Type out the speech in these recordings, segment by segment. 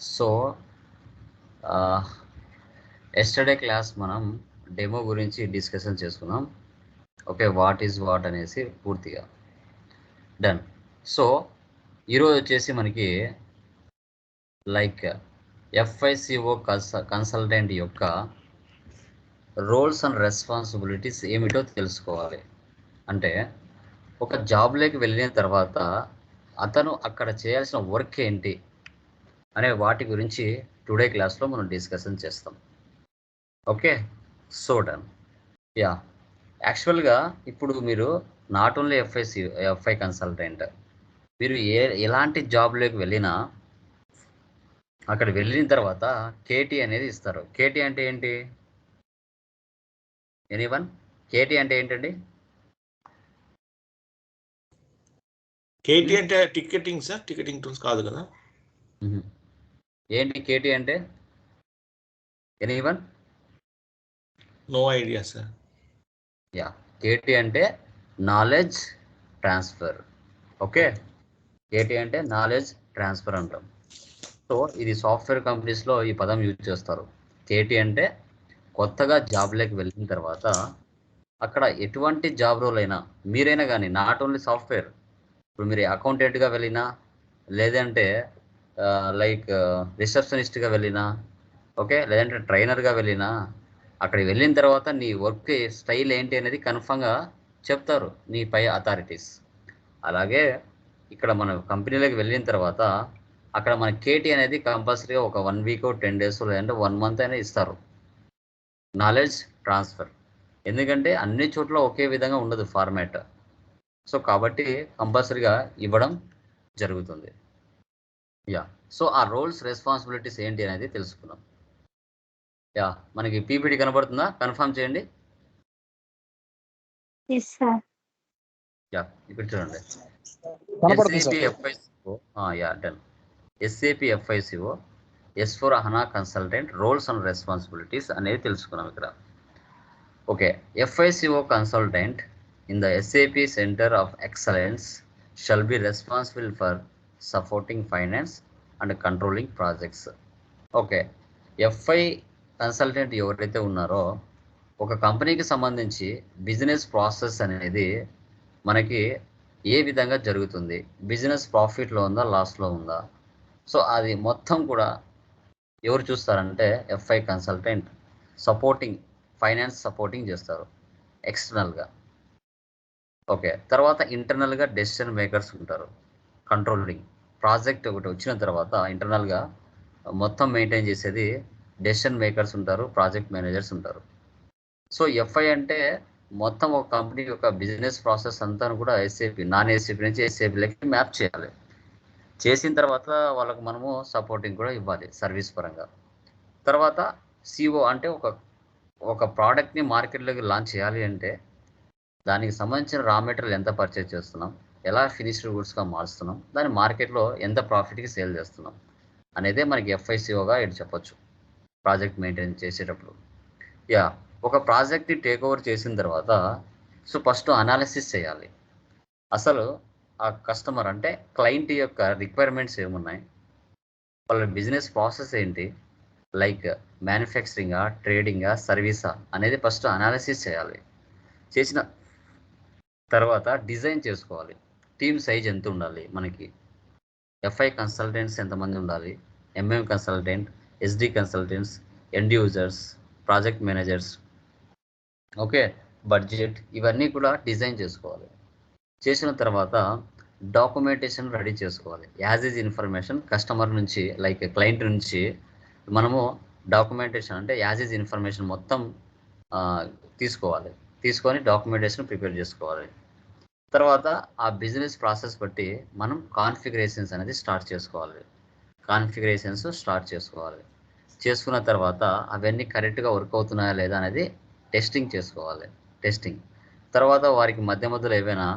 So yesterday class మనం demo గురించి discussion చేసుకున్నాం. ఓకే వాట్ ఈజ్ వాట్ అనేసి పూర్తిగా. డన్ సో ఈరోజు వచ్చేసి మనకి లైక్ ఎఫ్ఐసిఓ కన్స కన్సల్టెంట్ యొక్క రోల్స్ అండ్ రెస్పాన్సిబిలిటీస్ ఏమిటో తెలుసుకోవాలి. అంటే ఒక జాబ్లోకి వెళ్ళిన తర్వాత అతను అక్కడ చేయాల్సిన వర్క్ ఏంటి? అనే వాటి గురించి టుడే క్లాస్లో మనం డిస్కషన్ చేస్తాం. ఓకే? So done. యా. యాక్చువల్గా ఇప్పుడు మీరు not only FIC FI consultant మీరు ఏ ఎలాంటి జాబ్లోకి వెళ్ళినా అక్కడ వెళ్ళిన తర్వాత కేటీ అనేది ఇస్తారు. కేటీ అంటే ఏంటి? ఎనీవన్? కేటీ అంటే ఏంటండి? కేటీ అంటే టికెటింగ్ సార్ టికెటింగ్ టూల్స్ కాదు కదా. ఏంటి కేటీ అంటే? Anyone no idea sir ya KT అంటే నాలెడ్జ్ ట్రాన్స్ఫర్ ఓకే కేటీ అంటే నాలెడ్జ్ ట్రాన్స్ఫర్ అంటాం. సో ఇది సాఫ్ట్వేర్ కంపెనీస్లో ఈ పదం యూజ్ చేస్తారు. కేటీ అంటే కొత్తగా జాబ్లోకి వెళ్ళిన తర్వాత అక్కడ ఎటువంటి జాబ్ రోల్ అయినా మీరైనా కానీ నాట్ ఓన్లీ సాఫ్ట్వేర్ ఇప్పుడు మీరు అకౌంటెంట్గా వెళ్ళినా లేదంటే లైక్ రిసెప్షనిస్ట్గా వెళ్ళినా ఓకే లేదంటే ట్రైనర్గా వెళ్ళినా అక్కడికి వెళ్ళిన తర్వాత నీ వర్క్ స్టైల్ ఏంటి అనేది కన్ఫర్మ్గా చెప్తారు నీ పై అథారిటీస్ అలాగే ఇక్కడ మన కంపెనీలోకి వెళ్ళిన తర్వాత అక్కడ మన కేటీ అనేది కంపల్సరీగా ఒక వన్ వీక్ టెన్ డేస్ లేదంటే వన్ మంత్ అయినా ఇస్తారు. నాలెడ్జ్ ట్రాన్స్ఫర్ ఎందుకంటే అన్ని చోట్ల ఒకే విధంగా ఉండదు ఫార్మాట్ సో కాబట్టి కంపల్సరీగా ఇవ్వడం జరుగుతుంది. యా సో ఆ రోల్స్ రెస్పాన్సిబిలిటీస్ ఏంటి అనేది తెలుసుకుందాం. యా మనకి పీపీటీ కనబడుతుందా? కన్ఫర్మ్ చేయండి. యా ఇక్కడ చూడండి. Ya done SAP FICO S four HANA consultant roles and responsibilities అనేది తెలుసుకున్నాం ఇక్కడ. Okay FICO consultant in the SAP center of excellence shall be responsible for supporting finance and controlling projects okay FI consultant ఎవరైతే ఉన్నారో ఒక కంపెనీకి సంబంధించి business process అనేది మనకి ఏ విధంగా జరుగుతుంది? బిజినెస్ ప్రాఫిట్లో ఉందా లాస్లో ఉందా? సో అది మొత్తం కూడా ఎవరు చూస్తారంటే FI consultant supporting finance supporting చేస్తారు ఎక్స్టర్నల్గా ఓకే తర్వాత ఇంటర్నల్గా డెసిషన్ మేకర్స్ ఉంటారు కంట్రోలింగ్ ప్రాజెక్ట్ ఒకటి వచ్చిన తర్వాత ఇంటర్నల్గా మొత్తం మెయింటైన్ చేసేది డెసిషన్ మేకర్స్ ఉంటారు ప్రాజెక్ట్ మేనేజర్స్ ఉంటారు. సో ఎఫ్ఐ అంటే మొత్తం ఒక కంపెనీ యొక్క బిజినెస్ ప్రాసెస్ అంతా కూడా ఎస్ఏపి నాన్ ఎస్ఏపి నుంచి ఎస్ఏపీలకి మ్యాప్ చేయాలి. చేసిన తర్వాత వాళ్ళకు మనము సపోర్టింగ్ కూడా ఇవ్వాలి సర్వీస్ పరంగా. తర్వాత సిఓ అంటే ఒక ఒక ప్రోడక్ట్ని మార్కెట్లోకి లాంచ్ చేయాలి అంటే దానికి సంబంధించిన రా మెటీరియల్ ఎంత పర్చేజ్ చేస్తున్నాం ఎలా ఫినిష్డ్ గుడ్స్గా మారుస్తున్నాం దాన్ని మార్కెట్లో ఎంత ప్రాఫిట్కి సేల్ చేస్తున్నాం అనేది మనకి ఎఫ్ఐసిఓగా ఇటు చెప్పొచ్చు ప్రాజెక్ట్ మెయింటైన్ చేసేటప్పుడు. యా ఒక ప్రాజెక్ట్ని టేక్ ఓవర్ చేసిన తర్వాత సో ఫస్ట్ అనాలిసిస్ చేయాలి. అసలు ఆ కస్టమర్ అంటే క్లయింట్ యొక్క రిక్వైర్మెంట్స్ ఏమున్నాయి? వాళ్ళ బిజినెస్ ప్రాసెస్ ఏంటి? లైక్ మ్యానుఫ్యాక్చరింగా ట్రేడింగా సర్వీసా అనేది ఫస్ట్ అనాలిసిస్ చేయాలి. చేసిన తర్వాత డిజైన్ చేసుకోవాలి. టీమ్ సైజ్ ఎంత ఉండాలి? మనకి ఎఫ్ఐ కన్సల్టెంట్స్ ఎంతమంది ఉండాలి? MM consultant SD consultants end users project managers. Okay budget ఇవన్నీ కూడా డిజైన్ చేసుకోవాలి. చేసిన తర్వాత డాక్యుమెంటేషన్ రెడీ చేసుకోవాలి. యాజ్ ఈజ్ ఇన్ఫర్మేషన్ కస్టమర్ నుంచి లైక్ క్లయింట్ నుంచి మనము డాక్యుమెంటేషన్ అంటే యాజ్ ఈజ్ ఇన్ఫర్మేషన్ మొత్తం తీసుకోవాలి. తీసుకొని డాక్యుమెంటేషన్ ప్రిపేర్ చేసుకోవాలి. తర్వాత ఆ బిజినెస్ ప్రాసెస్ బట్టి మనం కాన్ఫిగరేషన్స్ అనేది స్టార్ట్ చేసుకోవాలి. కాన్ఫిగరేషన్స్ స్టార్ట్ చేసుకోవాలి. చేసుకున్న తర్వాత అవన్నీ కరెక్ట్గా వర్క్ అవుతున్నాయా లేదా అనేది టెస్టింగ్ చేసుకోవాలి. టెస్టింగ్. తర్వాత వారికి మధ్య మధ్యలో ఏవైనా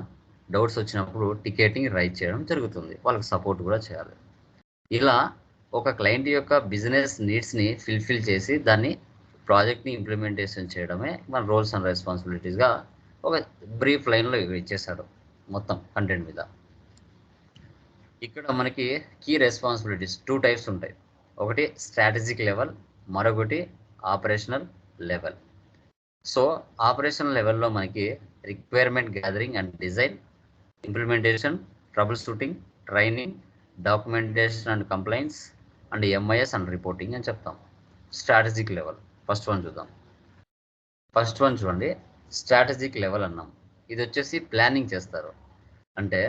డౌట్స్ వచ్చినప్పుడు టికెటింగ్ రైట్ చేయడం జరుగుతుంది. వాళ్ళకి సపోర్ట్ కూడా చేయాలి. ఇలా ఒక క్లయింట్ యొక్క బిజినెస్ నీడ్స్ని ఫిల్ఫిల్ చేసి దాన్ని ప్రాజెక్ట్ని ఇంప్లిమెంటేషన్ చేయడమే మన రోల్స్ అండ్ రెస్పాన్సిబిలిటీస్గా ఒక బ్రీఫ్ లైన్లో ఇచ్చేసాడు మొత్తం కంటెంట్ మీద. ఇక్కడ మనకి కీ రెస్పాన్సిబిలిటీస్ టూ టైప్స్ ఉంటాయి. ఒకటి స్ట్రాటజిక్ లెవెల్ మరొకటి ఆపరేషనల్ లెవెల్ సో ఆపరేషనల్ లెవెల్లో మనకి requirement gathering and design implementation troubleshooting training documentation and complaints and MIS and reporting అని చెప్తాం. స్ట్రాటజిక్ లెవెల్ ఫస్ట్ వన్ చూద్దాం. ఫస్ట్ వన్ చూడండి. స్ట్రాటజిక్ లెవెల్ అన్నాం ఇది వచ్చేసి ప్లానింగ్ చేస్తారు అంటే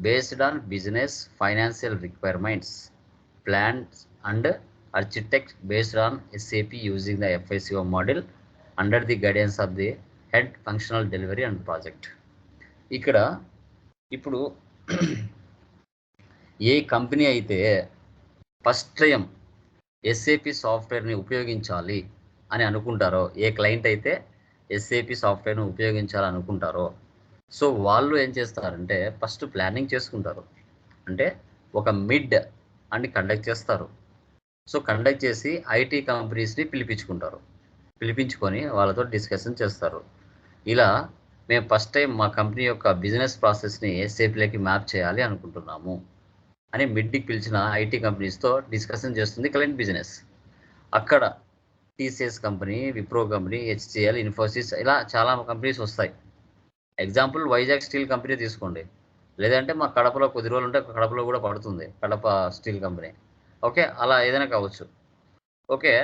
based on business financial requirements plans and architect based on SAP using the FICO model under the guidance of the head functional delivery and project. ఇక్కడ ఇప్పుడు ఏ కంపెనీ అయితే ఫస్ట్ టైం ఎస్ఏపి సాఫ్ట్వేర్ని ఉపయోగించాలి అని అనుకుంటారో ఏ క్లయింట్ అయితే ఎస్ఏపి సాఫ్ట్వేర్ను ఉపయోగించాలనుకుంటారో. సో వాళ్ళు ఏం చేస్తారంటే ఫస్ట్ ప్లానింగ్ చేసుకుంటారు. అంటే ఒక మిడ్ అని కండక్ట్ చేస్తారు. సో కండక్ట్ చేసి ఐటీ కంపెనీస్ని పిలిపించుకుంటారు. పిలిపించుకొని వాళ్ళతో డిస్కషన్ చేస్తారు. ఇలా మేము ఫస్ట్ టైం మా కంపెనీ యొక్క బిజినెస్ ప్రాసెస్ని ఎస్ఏపీలోకి మ్యాప్ చేయాలి అనుకుంటున్నాము అని మిడ్కి పిలిచిన ఐటీ కంపెనీస్తో డిస్కషన్ చేస్తుంది కరెంట్ బిజినెస్. అక్కడ TCS company Wipro company HCL Infosys ఇలా చాలా కంపెనీస్ వస్తాయి. ఎగ్జాంపుల్ వైజాగ్ స్టీల్ కంపెనీ తీసుకోండి. లేదంటే మా కడపలో కొద్ది రోజులు ఉంటే కడపలో కూడా పడుతుంది కడప స్టీల్ కంపెనీ ఓకే? అలా ఏదైనా కావచ్చు. ఓకే?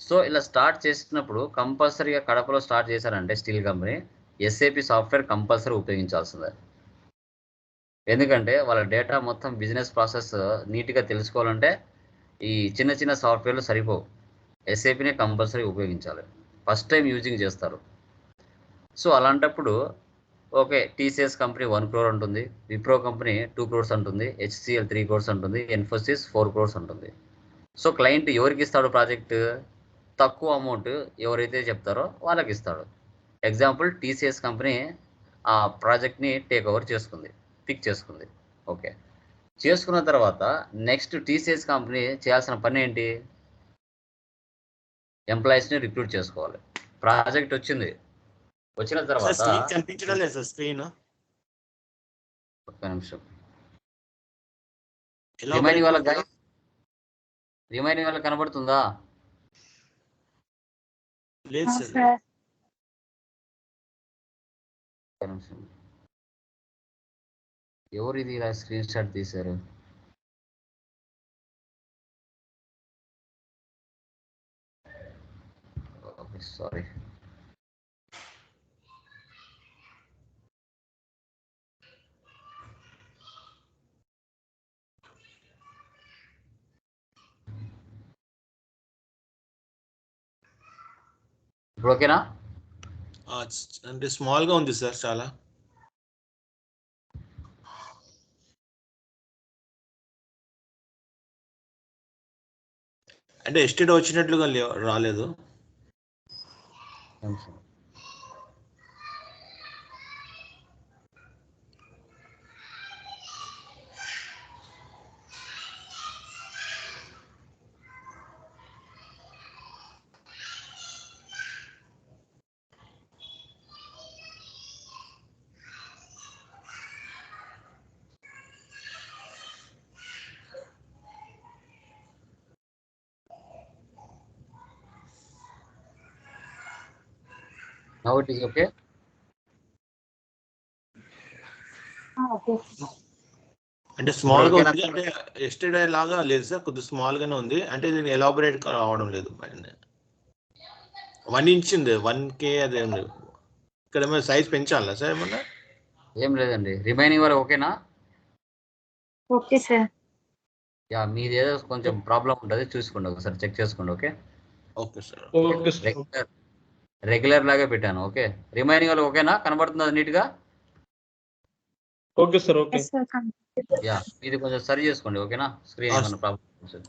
సో ఇలా స్టార్ట్ చేసినప్పుడు కంపల్సరీగా కడపలో స్టార్ట్ చేశారంటే steel company SAP software compulsory ఉపయోగించాల్సిందే. ఎందుకంటే వాళ్ళ డేటా మొత్తం బిజినెస్ ప్రాసెస్ నీట్గా తెలుసుకోవాలంటే ఈ చిన్న చిన్న సాఫ్ట్వేర్లు సరిపోవు. ఎస్ఏపిని కంపల్సరీ ఉపయోగించాలి. ఫస్ట్ టైం యూజింగ్ చేస్తారు. సో అలాంటప్పుడు okay TCS company one crore ఉంటుంది విప్రో కంపెనీ టూ క్రోర్స్ ఉంటుంది హెచ్సిఎల్ త్రీ క్రోర్స్ ఉంటుంది ఎన్ఫోసిస్ ఫోర్ క్రోర్స్ ఉంటుంది సో క్లయింట్ ఎవరికి ఇస్తాడు ప్రాజెక్ట్ తక్కువ అమౌంట్ ఎవరైతే చెప్తారో వాళ్ళకి ఇస్తాడు. ఎగ్జాంపుల్ టీసీఎస్ కంపెనీ ఆ ప్రాజెక్ట్ని టేక్ ఓవర్ చేసుకుంది పిక్ చేసుకుంది. ఓకే చేసుకున్న తర్వాత నెక్స్ట్ టీసీఎస్ కంపెనీ చేయాల్సిన పని ఏంటి? ఎంప్లాయీస్ని రిక్రూట్ చేసుకోవాలి. ప్రాజెక్ట్ వచ్చింది. వచ్చిన తర్వాత స్క్రీన్ కనిపించడం లేదు సార్ స్క్రీన్. ఒక్క నిమిషం. రిమైనింగ్ వాళ్ళకి? రిమైనింగ్ వాళ్ళకి కనబడుతుందా? లేదు సార్. ఎవరు ఇది ఇలా స్క్రీన్ షాట్ తీశారు? సారీ ఇప్పుడు ఓకేనా అంటే స్మాల్గా ఉంది సార్ చాలా. అంటే ఎస్టేట్ వచ్చినట్లుగా లే- రాలేదు. నిమిషం now it is okay okay అంటే స్మాల్గా? ఉంది అంటే ఎస్టేట్ లాగా లేదు సార్ కొద్దిగా స్మాల్ గానే ఉంది. అంటే దీని ఎలాబొరేట్ రావడం లేదు వన్ ఇంచ్ ఉంది వన్ కే అదే ఉంది ఇక్కడ ఏమైనా సైజ్ పెంచాలా సార్ ఏమన్నా? ఏం లేదండి. రిమైనింగ్ వరకు ఓకేనా ఓకే సార్. యా మీది ఏదో కొంచెం ప్రాబ్లం ఉంటుంది చూసుకోండి ఒకసారి చెక్ చేసుకోండి okay okay sir okay sir regular regular లాగే పెట్టాను ఓకే? రిమైనింగ్ వాళ్ళకి ఓకేనా? కనబడుతుందా నీట్గా? Okay sir okay. యా ఇది కొంచెం సరి చేసుకోండి ఓకేనా? స్క్రీన్ ఏమైనా ప్రాబ్లం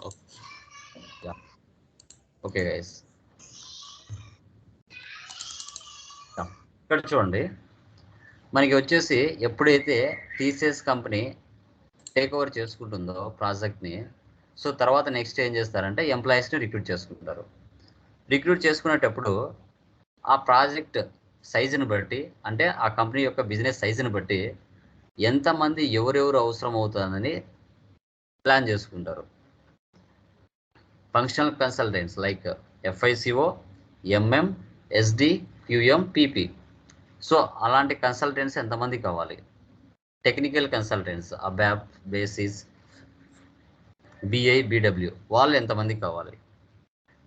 ఓకే. ఓకే గైస్ ఇక్కడ చూడండి. మనకి వచ్చేసి ఎప్పుడైతే టీసీఎస్ కంపెనీ టేక్ ఓవర్ చేసుకుంటుందో ప్రాజెక్ట్ని సో తర్వాత నెక్స్ట్ ఏం చేస్తారంటే ఎంప్లాయీస్ని రిక్రూట్ చేసుకుంటారు. రిక్రూట్ చేసుకునేటప్పుడు ఆ ప్రాజెక్ట్ సైజుని బట్టి అంటే ఆ కంపెనీ యొక్క బిజినెస్ సైజుని బట్టి ఎంతమంది ఎవరెవరు అవసరం అవుతుందని ప్లాన్ చేసుకుంటారు. Functional consultants like FICO MM SD QM PP so అలాంటి కన్సల్టెంట్స్ ఎంతమంది కావాలి? Technical consultants ABAP basis BI BW వాళ్ళు ఎంతమంది కావాలి?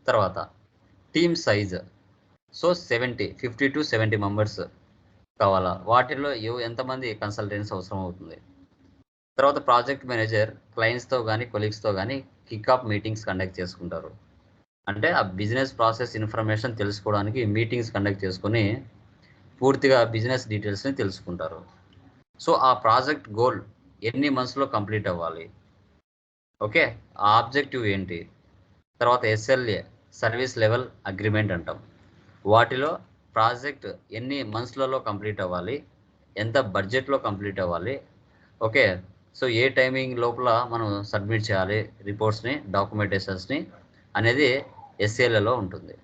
తర్వాత team size so seventy fifty to seventy members కావాలా? వాటిలో ఎంతమంది కన్సల్టెంట్స్ అవసరం అవుతుంది? తర్వాత ప్రాజెక్ట్ మేనేజర్ క్లయింట్స్తో కానీ కొలీగ్స్తో కానీ కిక్ ఆఫ్ మీటింగ్స్ కండక్ట్ చేసుకుంటారు. అంటే ఆ బిజినెస్ ప్రాసెస్ ఇన్ఫర్మేషన్ తెలుసుకోవడానికి మీటింగ్స్ కండక్ట్ చేసుకొని పూర్తిగా బిజినెస్ డీటెయిల్స్ని తెలుసుకుంటారు. సో ఆ ప్రాజెక్ట్ గోల్ ఎన్ని మంత్స్లో కంప్లీట్ అవ్వాలి? ఓకే? ఆ ఆబ్జెక్టివ్ ఏంటి? తర్వాత ఎస్ఎల్ఏ సర్వీస్ లెవెల్ అగ్రిమెంట్ అంటాం. వాటిలో ప్రాజెక్ట్ ఎన్ని మంత్స్లలో కంప్లీట్ అవ్వాలి? ఎంత బడ్జెట్లో కంప్లీట్ అవ్వాలి? ఓకే సో ఏ టైమింగ్ లోపల మనం సబ్మిట్ చేయాలి రిపోర్ట్స్ని డాక్యుమెంటేషన్స్ని అనేది ఎస్ఏలలో ఉంటుంది.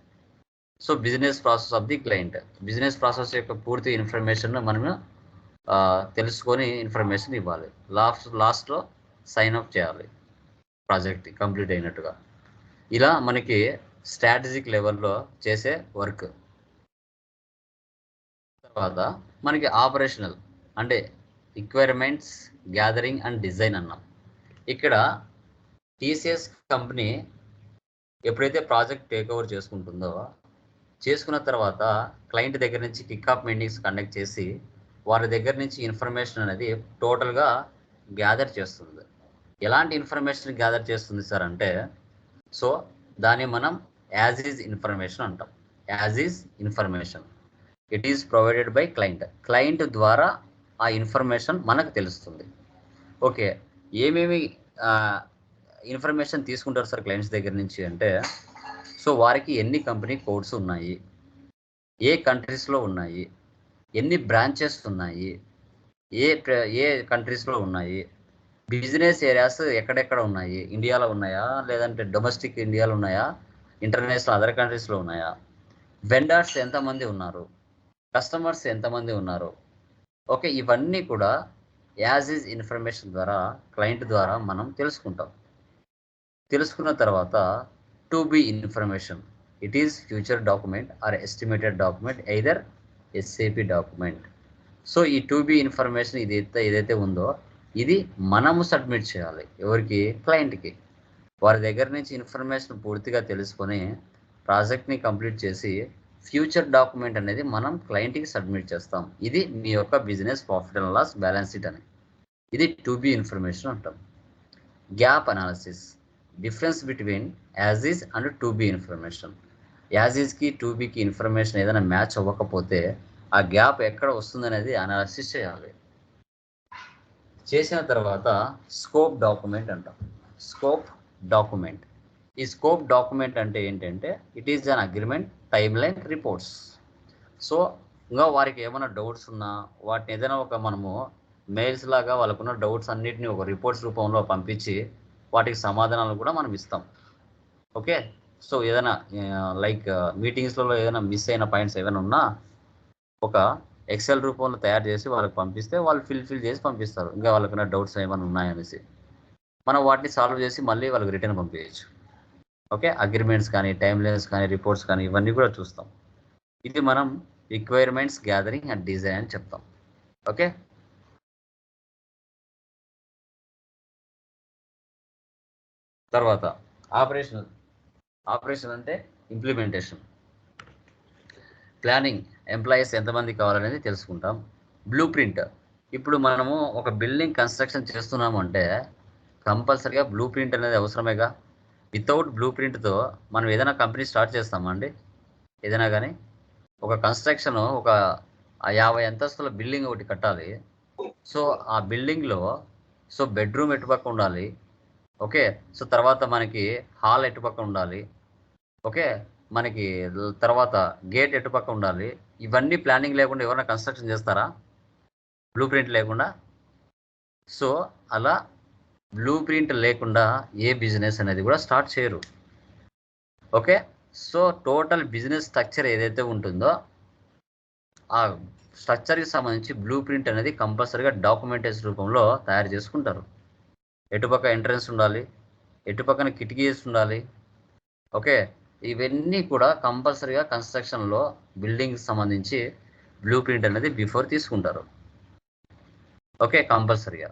So business process of the client. Business process యొక్క పూర్తి ఇన్ఫర్మేషన్ మనము తెలుసుకొని ఇన్ఫర్మేషన్ ఇవ్వాలి. లాస్ట్ లాస్ట్లో సైన్ అప్ చేయాలి ప్రాజెక్ట్ కంప్లీట్ అయినట్టుగా. ఇలా మనకి స్ట్రాటజిక్ లెవెల్లో చేసే వర్క్. తర్వాత మనకి ఆపరేషనల్ అంటే రిక్వైర్మెంట్స్ గ్యాదరింగ్ అండ్ డిజైన్ అన్నాం. ఇక్కడ టీసీఎస్ కంపెనీ ఎప్పుడైతే ప్రాజెక్ట్ టేక్ ఓవర్ చేసుకుంటుందో చేసుకున్న తర్వాత క్లయింట్ దగ్గర నుంచి కిక్ ఆఫ్ మీటింగ్స్ కండక్ట్ చేసి వారి దగ్గర నుంచి ఇన్ఫర్మేషన్ అనేది టోటల్గా గ్యాదర్ చేస్తుంది. ఎలాంటి ఇన్ఫర్మేషన్ గ్యాదర్ చేస్తుంది సార్ అంటే సో దాన్ని మనం యాజ్ ఈజ్ ఇన్ఫర్మేషన్ అంటాం. As is information. It is provided by client. Client ద్వారా ఆ ఇన్ఫర్మేషన్ మనకు తెలుస్తుంది. ఓకే ఏమేమి ఇన్ఫర్మేషన్ తీసుకుంటారు సార్ క్లయింట్స్ దగ్గర నుంచి అంటే సో వారికి ఎన్ని కంపెనీ కోడ్స్ ఉన్నాయి ఏ కంట్రీస్లో ఉన్నాయి ఎన్ని బ్రాంచెస్ ఉన్నాయి ఏ ఏ కంట్రీస్లో ఉన్నాయి బిజినెస్ ఏరియాస్ ఎక్కడెక్కడ ఉన్నాయి ఇండియాలో ఉన్నాయా లేదంటే డొమెస్టిక్ ఇండియాలో ఉన్నాయా ఇంటర్నేషనల్ అదర్ కంట్రీస్లో ఉన్నాయా? వెండర్స్ ఎంతమంది ఉన్నారు? కస్టమర్స్ ఎంతమంది ఉన్నారు? ఓకే ఇవన్నీ కూడా యాజ్ ఈజ్ ఇన్ఫర్మేషన్ ద్వారా క్లయింట్ ద్వారా మనం తెలుసుకుంటాం. తెలుసుకున్న తర్వాత to be information it is future document or estimated document either SAP document. So ఈ టు బి ఇన్ఫర్మేషన్ ఇదైతే ఏదైతే ఉందో ఇది మనము సబ్మిట్ చేయాలి ఎవరికి? క్లయింట్కి. వారి దగ్గర నుంచి ఇన్ఫర్మేషన్ పూర్తిగా తెలుసుకొని ప్రాజెక్ట్ని కంప్లీట్ చేసి ఫ్యూచర్ డాక్యుమెంట్ అనేది మనం క్లయింట్కి సబ్మిట్ చేస్తాం. ఇది మీ యొక్క business profit and loss balance sheet అని. ఇది టు బి ఇన్ఫర్మేషన్ అంటాం. Gap analysis difference between as is and to be information. As ఈజ్కి టు బికి ఇన్ఫర్మేషన్ ఏదైనా మ్యాచ్ అవ్వకపోతే ఆ గ్యాప్ ఎక్కడ వస్తుందనేది అనాలిసిస్ చేయాలి. చేసిన తర్వాత స్కోప్ డాక్యుమెంట్ అంటాం. Scope document. ఈ స్కోప్ డాక్యుమెంట్ అంటే ఏంటంటే it is an agreement timeline reports so ఇంకా వారికి ఏమైనా డౌట్స్ ఉన్నా వాటిని ఏదైనా ఒక మనము మెయిల్స్ లాగా వాళ్ళకున్న డౌట్స్ అన్నిటిని ఒక రిపోర్ట్స్ రూపంలో పంపించి వాటికి సమాధానాలు కూడా మనం ఇస్తాం. ఓకే? సో ఏదైనా లైక్ మీటింగ్స్లలో ఏదైనా మిస్ అయిన పాయింట్స్ ఏమైనా ఉన్నా ఒక ఎక్సెల్ రూపంలో తయారు చేసి వాళ్ళకి పంపిస్తే వాళ్ళు ఫిల్ ఫిల్ చేసి పంపిస్తారు. ఇంకా వాళ్ళకున్న డౌట్స్ ఏమైనా ఉన్నాయనేసి. మనం వాటిని సాల్వ్ చేసి మళ్ళీ వాళ్ళకి రిటర్న్ పంపించచ్చు ఓకే అగ్రిమెంట్స్ కానీ టైం లైన్స్ కానీ రిపోర్ట్స్ కానీ ఇవన్నీ కూడా చూస్తాం. ఇది మనం రిక్వైర్మెంట్స్ గ్యాదరింగ్ అండ్ డిజైన్ అని చెప్తాం. ఓకే తర్వాత ఆపరేషనల్ ఆపరేషన్ అంటే ఇంప్లిమెంటేషన్ ప్లానింగ్ ఎంప్లాయీస్ ఎంతమంది కావాలనేది తెలుసుకుంటాం. బ్లూ ప్రింట్ ఇప్పుడు మనము ఒక బిల్డింగ్ కన్స్ట్రక్షన్ చేస్తున్నాము అంటే కంపల్సరిగా బ్లూ ప్రింట్ అనేది అవసరమేగా. వితౌట్ బ్లూ ప్రింట్తో మనం ఏదైనా కంపెనీ స్టార్ట్ చేస్తామండి ఏదైనా కానీ ఒక కన్స్ట్రక్షన్ ఒక యాభై అంతస్తుల బిల్డింగ్ ఒకటి కట్టాలి. సో ఆ బిల్డింగ్లో సో బెడ్రూమ్ ఎటుపక్క ఉండాలి? ఓకే? సో తర్వాత మనకి హాల్ ఎటుపక్క ఉండాలి? ఓకే? మనకి తర్వాత గేట్ ఎటుపక్క ఉండాలి? ఇవన్నీ ప్లానింగ్ లేకుండా ఎవరైనా కన్స్ట్రక్షన్ చేస్తారా? బ్లూ ప్రింట్ లేకుండా? సో అలా బ్లూ ప్రింట్ లేకుండా ఏ బిజినెస్ అనేది కూడా స్టార్ట్ చేయరు. Okay so total business structure ఏదైతే ఉంటుందో ఆ స్ట్రక్చర్కి సంబంధించి బ్లూ ప్రింట్ అనేది కంపల్సరీగా డాక్యుమెంటేషన్ రూపంలో తయారు చేసుకుంటారు. ఎటుపక్క ఎంట్రన్స్ ఉండాలి ఎటుపక్కన కిటికీస్ ఉండాలి. ఓకే ఇవన్నీ కూడా కంపల్సరీగా కన్స్ట్రక్షన్లో బిల్డింగ్కి సంబంధించి బ్లూ ప్రింట్ అనేది బిఫోర్ తీసుకుంటారు. ఓకే కంపల్సరీగా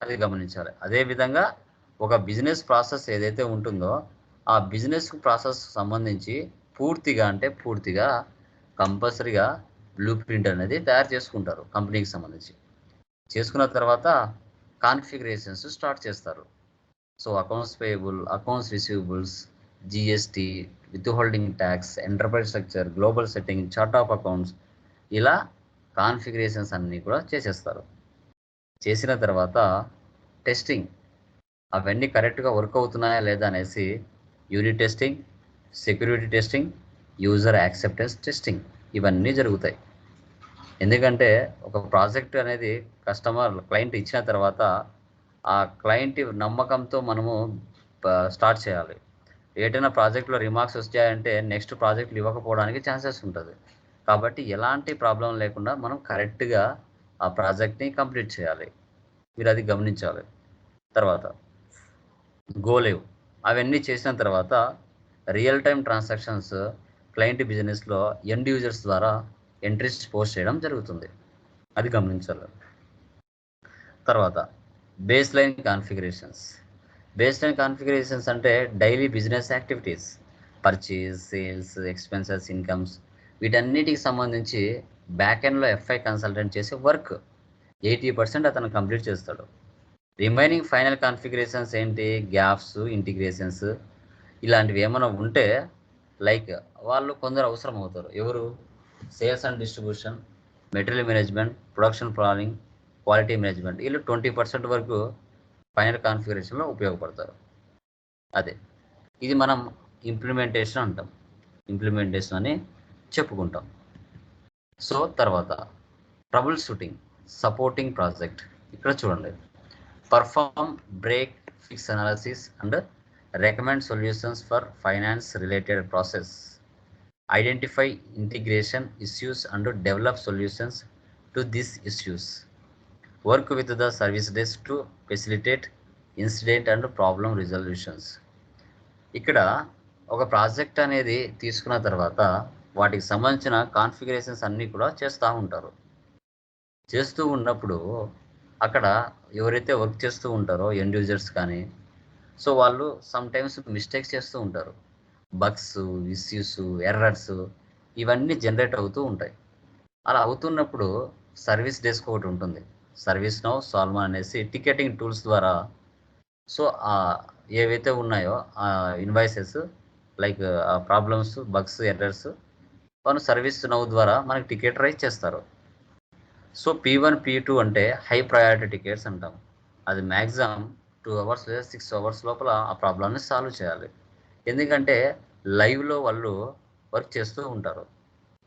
అది గమనించాలి. అదేవిధంగా ఒక బిజినెస్ ప్రాసెస్ ఏదైతే ఉంటుందో ఆ బిజినెస్ ప్రాసెస్ సంబంధించి పూర్తిగా అంటే పూర్తిగా కంపల్సరీగా బ్లూ ప్రింట్ అనేది తయారు చేసుకుంటారు కంపెనీకి సంబంధించి. చేసుకున్న తర్వాత కాన్ఫిగరేషన్స్ స్టార్ట్ చేస్తారు. So accounts payable accounts receivables GST withholding tax enterprise structure global setting chart of accounts ఇలా కాన్ఫిగరేషన్స్ అన్నీ కూడా చేసేస్తారు. చేసిన తర్వాత టెస్టింగ్ అవన్నీ కరెక్ట్గా వర్క్ అవుతున్నాయా లేదా అనేసి unit testing security testing user acceptance testing ఇవన్నీ జరుగుతాయి. ఎందుకంటే ఒక ప్రాజెక్ట్ అనేది కస్టమర్ క్లయింట్ ఇచ్చిన తర్వాత ఆ క్లయింట్ నమ్మకంతో మనము స్టార్ట్ చేయాలి. ఏదైనా ప్రాజెక్ట్లో రిమార్క్స్ వచ్చాయంటే నెక్స్ట్ ప్రాజెక్టులు ఇవ్వకపోవడానికి ఛాన్సెస్ ఉంటుంది. కాబట్టి ఎలాంటి ప్రాబ్లం లేకుండా మనం కరెక్ట్గా ఆ ప్రాజెక్ట్ని కంప్లీట్ చేయాలి. మీరు అది గమనించాలి. తర్వాత గోలేవ్. అవన్నీ చేసిన తర్వాత రియల్ టైం ట్రాన్సాక్షన్స్ క్లయింట్ బిజినెస్లో ఎండ్ యూజర్స్ ద్వారా ఎంట్రీస్ పోస్ట్ చేయడం జరుగుతుంది. అది గమనించాలి. తర్వాత baseline configurations. Baseline configurations అంటే daily business activities. Purchase sales expenses incomes వీటన్నిటికి సంబంధించి బ్యాక్ ఎండ్లో ఎఫ్ఐ కన్సల్టెంట్ చేసే వర్క్ ఎయిటీ పర్సెంట్ అతను కంప్లీట్ చేస్తాడు. రిమైనింగ్ ఫైనల్ కాన్ఫిగరేషన్స్ ఏంటి? గ్యాప్స్ ఇంటిగ్రేషన్స్ ఇలాంటివి ఏమైనా ఉంటే లైక్ వాళ్ళు కొందరు అవసరం అవుతారు. ఎవరు? Sales and distribution material management production planning quality management వీళ్ళు ట్వంటీ పర్సెంట్ వరకు ఫైనల్ కాన్ఫిగరేషన్లో ఉపయోగపడతారు. అదే. ఇది మనం ఇంప్లిమెంటేషన్ అంటాం. ఇంప్లిమెంటేషన్ అని చెప్పుకుంటాం. సో తర్వాత ట్రబుల్ షూటింగ్ సపోర్టింగ్ ప్రాజెక్ట్ ఇక్కడ చూడండి. Perform break fix analysis and recommend solutions for finance related process identify integration issues and develop solutions to this issues work with the service desk to facilitate incident and problem resolutions ఇక్కడ ఒక project అనేది తీసుకున్న తర్వాత వాటికి సంబంధించిన configurations అన్నీ కూడా చేస్తూ ఉంటారు. చేస్తూ ఉన్నప్పుడు అక్కడ ఎవరైతే వర్క్ చేస్తూ ఉంటారో ఎండ్ యూజర్స్ కానీ సో వాళ్ళు సమ్ టైమ్స్ మిస్టేక్స్ చేస్తూ ఉంటారు. బగ్స్ ఇష్యూస్ ఎర్రర్స్ ఇవన్నీ జనరేట్ అవుతూ ఉంటాయి. అలా అవుతున్నప్పుడు సర్వీస్ డెస్క్ ఒకటి ఉంటుంది. సర్వీస్ నౌ సాల్మన్ అనేసి టికెటింగ్ టూల్స్ ద్వారా సో ఏవైతే ఉన్నాయో ఆ ఇన్వాయిసెస్ లైక్ ఆ problems bugs errors one service now ద్వారా మనకి టికెట్ రైజ్ చేస్తారు. So P one P two అంటే హై ప్రయారిటీ టికెట్స్ అంటాం. అది మ్యాక్సిమం టూ అవర్స్ లేదా సిక్స్ అవర్స్ లోపల ఆ ప్రాబ్లమ్ని సాల్వ్ చేయాలి. ఎందుకంటే లైవ్లో వాళ్ళు వర్క్ చేస్తూ ఉంటారు.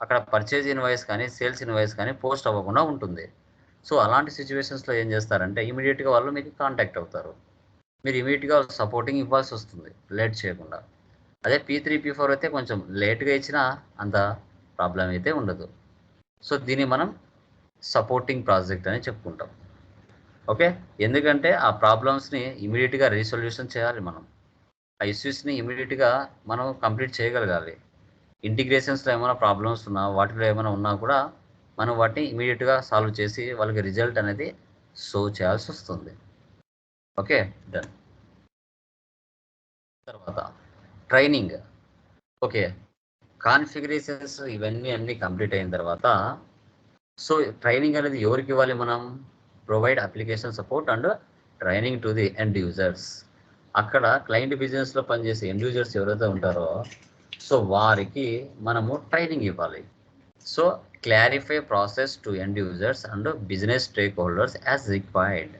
అక్కడ పర్చేజ్ ఇన్వాయిస్ కానీ సేల్స్ ఇన్వాయిస్ కానీ పోస్ట్ అవ్వకుండా ఉంటుంది. సో అలాంటి సిచ్యువేషన్స్లో ఏం చేస్తారంటే ఇమీడియట్గా వాళ్ళు మీకు కాంటాక్ట్ అవుతారు. మీరు ఇమీడియట్గా సపోర్టింగ్ ఇవ్వాల్సి వస్తుంది లేట్ చేయకుండా. అదే పీ త్రీ పీ ఫోర్ అయితే కొంచెం లేట్గా ఇచ్చినా అంత ప్రాబ్లం అయితే ఉండదు. సో దీన్ని మనం సపోర్టింగ్ ప్రాజెక్ట్ అని చెప్పుకుంటాం. ఓకే? ఎందుకంటే ఆ ప్రాబ్లమ్స్ని ఇమీడియట్గా రీసొల్యూషన్ చేయాలి మనం. ఆ ఇష్యూస్ని ఇమీడియట్గా మనం కంప్లీట్ చేయగలగాలి. ఇంటిగ్రేషన్స్లో ఏమైనా ప్రాబ్లమ్స్ ఉన్నా వాటిలో ఏమైనా ఉన్నా కూడా మనం వాటిని ఇమీడియట్గా సాల్వ్ చేసి వాళ్ళకి రిజల్ట్ అనేది షో చేయాల్సి వస్తుంది. ఓకే? డన్. తర్వాత ట్రైనింగ్. ఓకే? కాన్ఫిగరేషన్స్ ఇవన్నీ అన్నీ కంప్లీట్ అయిన తర్వాత సో ట్రైనింగ్ అనేది ఎవరికి ఇవ్వాలి మనం? Provide application support and training to the end users. అక్కడ క్లయింట్ బిజినెస్లో పనిచేసే ఎండ్ యూజర్స్ ఎవరైతే ఉంటారో సో వారికి మనము ట్రైనింగ్ ఇవ్వాలి. So clarify process to end users and business stakeholders as required.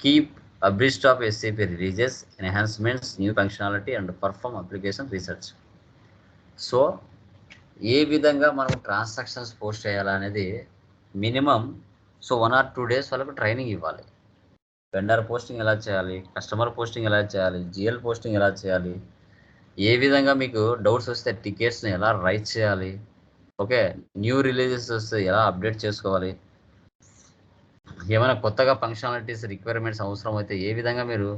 Keep abreast of SCP releases enhancements new functionality and perform application research so ఏ విధంగా మనం ట్రాన్సాక్షన్స్ పోస్ట్ చేయాలనేది minimum so one or two days వాళ్ళకు training ఇవ్వాలి. Vendor posting ఎలా చేయాలి customer posting ఎలా చేయాలి GL posting ఎలా చేయాలి ఏ విధంగా మీకు డౌట్స్ వస్తే టికెట్స్ని ఎలా రైట్ చేయాలి ఓకే న్యూ రిలీజెస్ వస్తే ఎలా అప్డేట్ చేసుకోవాలి ఏమైనా కొత్తగా ఫంక్షనాలిటీస్ రిక్వైర్మెంట్స్ అవసరం అయితే ఏ విధంగా మీరు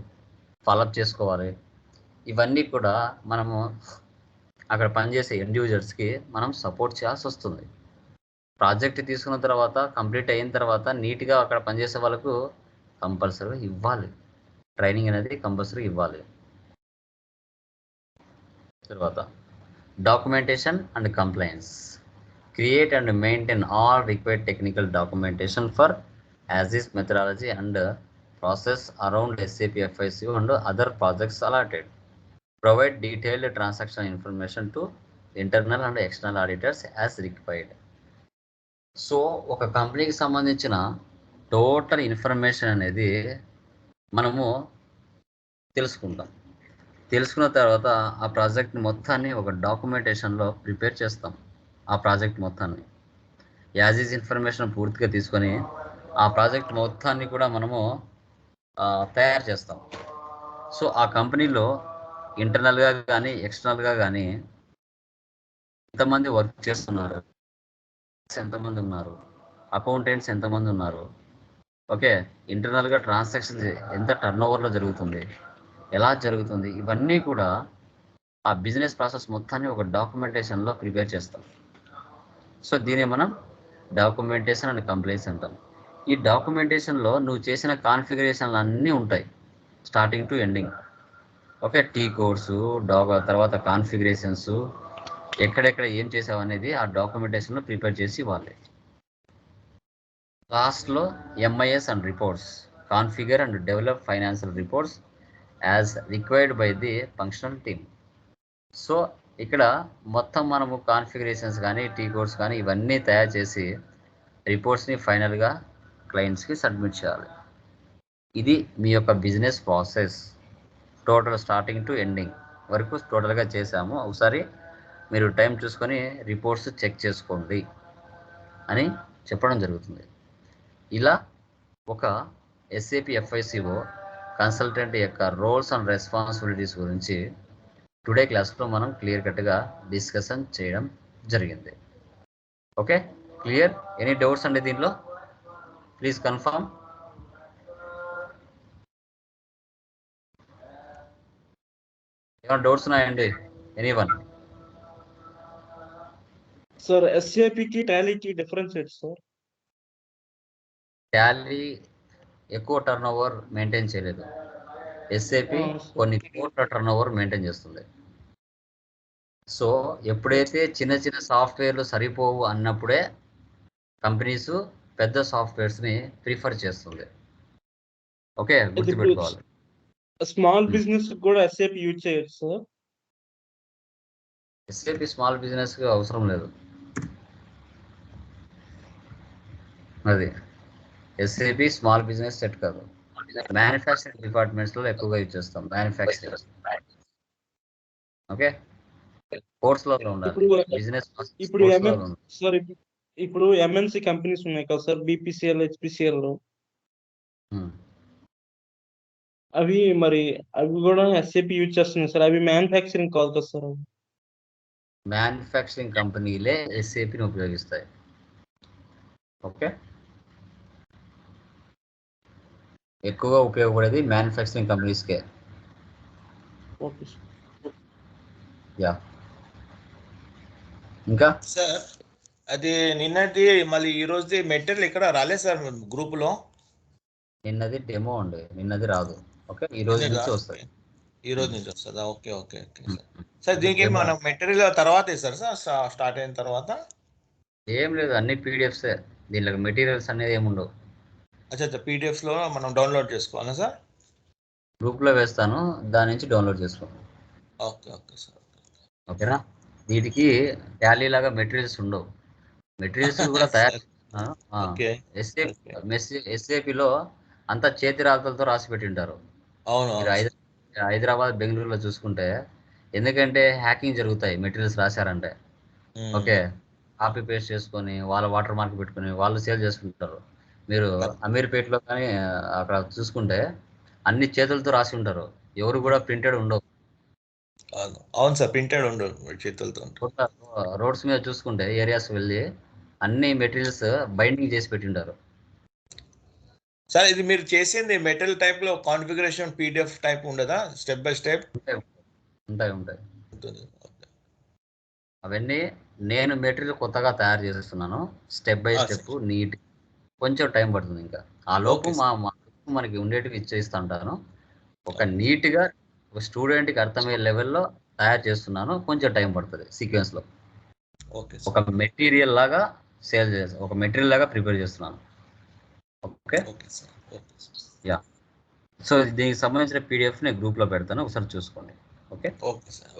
ఫాలోఅప్ చేసుకోవాలి ఇవన్నీ కూడా మనము అక్కడ పనిచేసే ఇండివిజువల్స్కి మనం సపోర్ట్ చేయాల్సి వస్తుంది. ప్రాజెక్ట్ తీసుకున్న తర్వాత కంప్లీట్ అయిన తర్వాత నీట్గా అక్కడ పనిచేసే వాళ్ళకు కంపల్సరీ ఇవ్వాలి. ట్రైనింగ్ అనేది కంపల్సరీ ఇవ్వాలి. తర్వాత documentation and compliance create and maintain all required technical documentation for as is methodology and process around SAP FICO and other projects allotted provide detailed transaction information to internal and external auditors as required so ఒక కంపెనీకి సంబంధించిన total information అనేది మనము తెలుసుకుంటాం. తెలుసుకున్న తర్వాత ఆ project మొత్తాన్ని ఒక డాక్యుమెంటేషన్లో ప్రిపేర్ చేస్తాం ఆ ప్రాజెక్ట్ మొత్తాన్ని. యాజ్ ఈజ్ ఇన్ఫర్మేషన్ పూర్తిగా తీసుకొని ఆ ప్రాజెక్ట్ మొత్తాన్ని కూడా మనము తయారు చేస్తాం. సో ఆ కంపెనీలో ఇంటర్నల్గా కానీ ఎక్స్టర్నల్గా కానీ ఎంతమంది వర్క్ చేస్తున్నారు? ఎంతమంది ఉన్నారు? అకౌంటెంట్స్ ఎంతమంది ఉన్నారు? ఓకే ఇంటర్నల్గా ట్రాన్సాక్షన్ ఎంత టర్న్ ఓవర్లో జరుగుతుంది? ఎలా జరుగుతుంది? ఇవన్నీ కూడా ఆ బిజినెస్ ప్రాసెస్ మొత్తాన్ని ఒక డాక్యుమెంటేషన్లో ప్రిపేర్ చేస్తాం. సో దీన్ని మనం డాక్యుమెంటేషన్ అండ్ కంప్లైంట్స్ అంటాం. ఈ డాక్యుమెంటేషన్లో నువ్వు చేసిన కాన్ఫిగరేషన్లు అన్నీ ఉంటాయి. Starting to ending. Okay tea course dock తర్వాత కాన్ఫిగరేషన్స్ ఎక్కడెక్కడ ఏం చేసావు అనేది ఆ డాక్యుమెంటేషన్లో ప్రిపేర్ చేసి ఇవ్వాలి లాస్ట్లో MIS and reports configure and develop financial reports as required by the functional team so ఇక్కడ మొత్తం మనము కాన్ఫిగరేషన్స్ కానీ టీ కోడ్స్ కానీ ఇవన్నీ తయారు చేసి రిపోర్ట్స్ని ఫైనల్గా క్లయింట్స్కి సబ్మిట్ చేయాలి. ఇది మీ యొక్క business process total starting to ending వరకు టోటల్గా చేసాము ఒకసారి మీరు టైం చూసుకొని రిపోర్ట్స్ చెక్ చేసుకోండి అని చెప్పడం జరుగుతుంది. ఇలా ఒక ఎస్ఏపి ఎఫ్ఐసిఓ కన్సల్టెంట్ యొక్క రోల్స్ అండ్ రెస్పాన్సిబిలిటీస్ గురించి టుడే క్లాస్లో మనం క్లియర్ కట్గా డిస్కషన్ చేయడం జరిగింది. ఓకే క్లియర్ ఎనీ డౌట్స్ అండి దీంట్లో ప్లీజ్ కన్ఫర్మ్ ఏమైనా డౌట్స్ ఉన్నాయండి? ఎనీ వన్ సార్ ఎస్ఏపికి టాలీకి డిఫరెన్స్ ఏంటి సార్? టాలీ ఎక్కువ టర్న్ ఓవర్ మెయింటైన్ చేయలేదు ఎస్ఏపి. కొన్ని కోట్ల టర్న్ ఓవర్ మెయింటైన్ చేస్తుంది. సో ఎప్పుడైతే చిన్న చిన్న సాఫ్ట్వేర్లు సరిపోవు అన్నప్పుడే కంపెనీస్ పెద్ద సాఫ్ట్వేర్స్ని ప్రిఫర్ చేస్తుంది. ఓకే గుర్తుపెట్టుకోవాలి. Small Hmm. బిజినెస్ కూడా ఎస్ఏపి యూజ్ చేయొచ్చు సార్ ఎస్ఏపి స్మాల్ బిజినెస్ అవసరం లేదు. అది. ఎస్ఏపి స్మాల్ బిజినెస్ సెట్ కాదు. మ్యానుఫ్యాక్చరింగ్ డిపార్ట్మెంట్స్లో ఎక్కువగా యూజ్ చేస్తాం. మ్యానుఫ్యాక్చరింగ్ ఓకే కోర్స్లో ఉండాలి. ఇప్పుడు బిజినెస్ ఇప్పుడు సార్ ఇప్- ఇప్పుడు ఎంఎన్సి కంపెనీస్ ఉన్నాయి కదా సార్ బీపీసీఎల్ హెచ్పిసిఎల్ అవి మరి అవి కూడా ఎస్ఏపి యూజ్ చేస్తున్నాయి సార్. అవి మ్యానుఫ్యాక్చరింగ్ కాదు కదా సార్ అవి. మ్యానుఫ్యాక్చరింగ్ కంపెనీలే ఎస్ఏపిని ఉపయోగిస్తాయి. ఓకే? ఎక్కువగా ఉపయోగపడేది మ్యానుఫ్యాక్చరింగ్ కంపెనీస్కే ఓకే సార్. యా. ఇంకా? సార్ అది నిన్నటి మళ్ళీ ఈ రోజుది మెటీరియల్ ఇక్కడ రాలేదు సార్ గ్రూప్లో నిన్నది డెమో అండి. నిన్నది రాదు. ఓకే ఈ రోజు నుంచి వస్తాయి. ఈ రోజు నుంచి వస్తుందా ఓకే ఓకే ఓకే సార్. దీనికి మనం మెటీరియల్ తర్వాత ఇస్తారు సార్ స్టార్ట్ అయిన తర్వాత? ఏం లేదు అన్ని పీడిఎఫ్సే దీనిలో మెటీరియల్స్ అనేది ఏముండవు అచ్చా అచ్చా పీడిఎఫ్స్లో మనం డౌన్లోడ్ చేసుకోవాలా సార్? గ్రూప్లో వేస్తాను దాని నుంచి డౌన్లోడ్ చేసుకోండి ఓకే ఓకే సార్ ఓకేనా? వీటికి టాలీ లాగా మెటీరియల్స్ ఉండవు. మెటీరియల్స్ కూడా తయారు ఓకే ఎస్ఏపి ఎస్ఏపిలో అంతా చేతి రాతలతో రాసి పెట్టింటారు. అవును మీరు హైద- హైదరాబాద్ బెంగళూరులో చూసుకుంటే ఎందుకంటే హ్యాకింగ్ జరుగుతాయి మెటీరియల్స్ రాశారంటే. ఓకే. కాపీ పేస్ట్ చేసుకొని వాళ్ళ వాటర్ మార్క్ పెట్టుకొని వాళ్ళు సేల్ చేసుకుంటారు. మీరు అమీర్పేటలో కానీ అక్కడ చూసుకుంటే అన్ని చేతులతో రాసి ఉంటారు. ఎవరు కూడా ప్రింటెడ్ ఉండవు. అవును. అవును సార్ ప్రింటెడ్ ఉండదు చేతులతో. రోడ్స్ మీద చూసుకుంటే ఏరియాస్ వెళ్ళి అన్ని మెటీరియల్స్ బైండింగ్ చేసి పెట్టింటారు. సార్ ఇది మీరు చేసింది మెటల్ టైప్లో కాన్ఫిగరేషన్ పీడిఎఫ్ టైప్ ఉండదా? స్టెప్ బై స్టెప్ ఉంటాయి ఉంటాయి అవన్నీ నేను మెటీరియల్ కొత్తగా తయారు చేస్తున్నాను. Step by step neat. కొంచెం టైం పడుతుంది ఇంకా. ఆ లోపు మా మనకి ఉండేటివి ఇచ్చేస్తా ఉంటాను. ఒక నీట్గా ఒక స్టూడెంట్కి అర్థమయ్యే లెవెల్లో తయారు చేస్తున్నాను. కొంచెం టైం పడుతుంది సీక్వెన్స్లో ఓకే ఒక మెటీరియల్ లాగా సేల్ చేసి ఒక మెటీరియల్ లాగా ప్రిపేర్ చేస్తున్నాను. ఓకే? సార్. సో దీనికి సంబంధించిన పీడిఎఫ్ నేను గ్రూప్లో పెడతాను. ఒకసారి చూసుకోండి. ఓకే? Okay sir.